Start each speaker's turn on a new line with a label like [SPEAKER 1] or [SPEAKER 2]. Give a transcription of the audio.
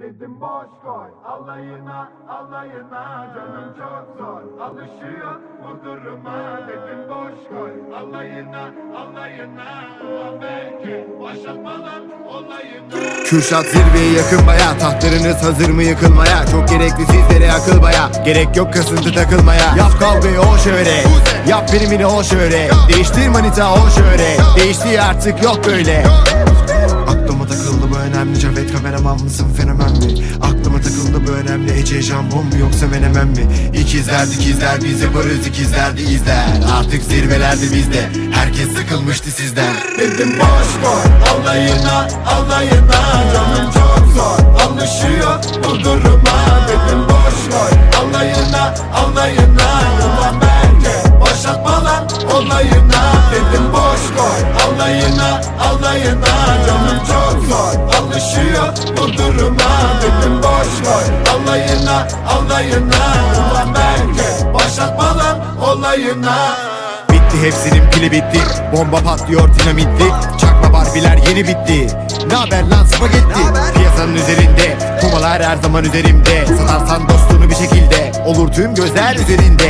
[SPEAKER 1] Dedim boş koy alayına alayına Canım çok zor. Alışıyor bu duruma Dedim boş koy. Alayına alayına Ulan belki başlatmadan olayına.
[SPEAKER 2] Kürşat zirveye yakın baya Tahtlarınız hazır mı yıkılmaya? Çok gerekli sizlere akıl baya Gerek yok kasıntı takılmaya. Yap kavgayı o şöyle Yap primini o şöyle Değiştir manita o şöyle Değişti artık yok böyle Mısın fenomen mi? Aklıma takıldı bu önemli. Ece jambon mu yoksa menemen mi? İkizler dikizler biz yaparız ikizler de izler. Artık zirvelerde bizde. Herkes sıkılmıştı sizden.
[SPEAKER 1] Dedim boş koy alayına alayına. Canım çok zor alışıyor bu duruma. Dedim boş koy alayına alayına. Ulan belki başlatma lan olayına. Dedim boş koy alayına alayına. Canım çok zor alışıyor bu duruma. Dedim boş koy alayına alayına. Ulan belki başlatma lan olayına.
[SPEAKER 2] Bitti hepsinin pili bitti. Bomba patlıyor dinamitli Çakma barbiler yeni bitti. Ne haber lan spagetti? Piyasanın üzerinde. Kumalar her zaman üzerimde. Satarsan dostunu bir şekilde. Olur tüm gözler üzerinde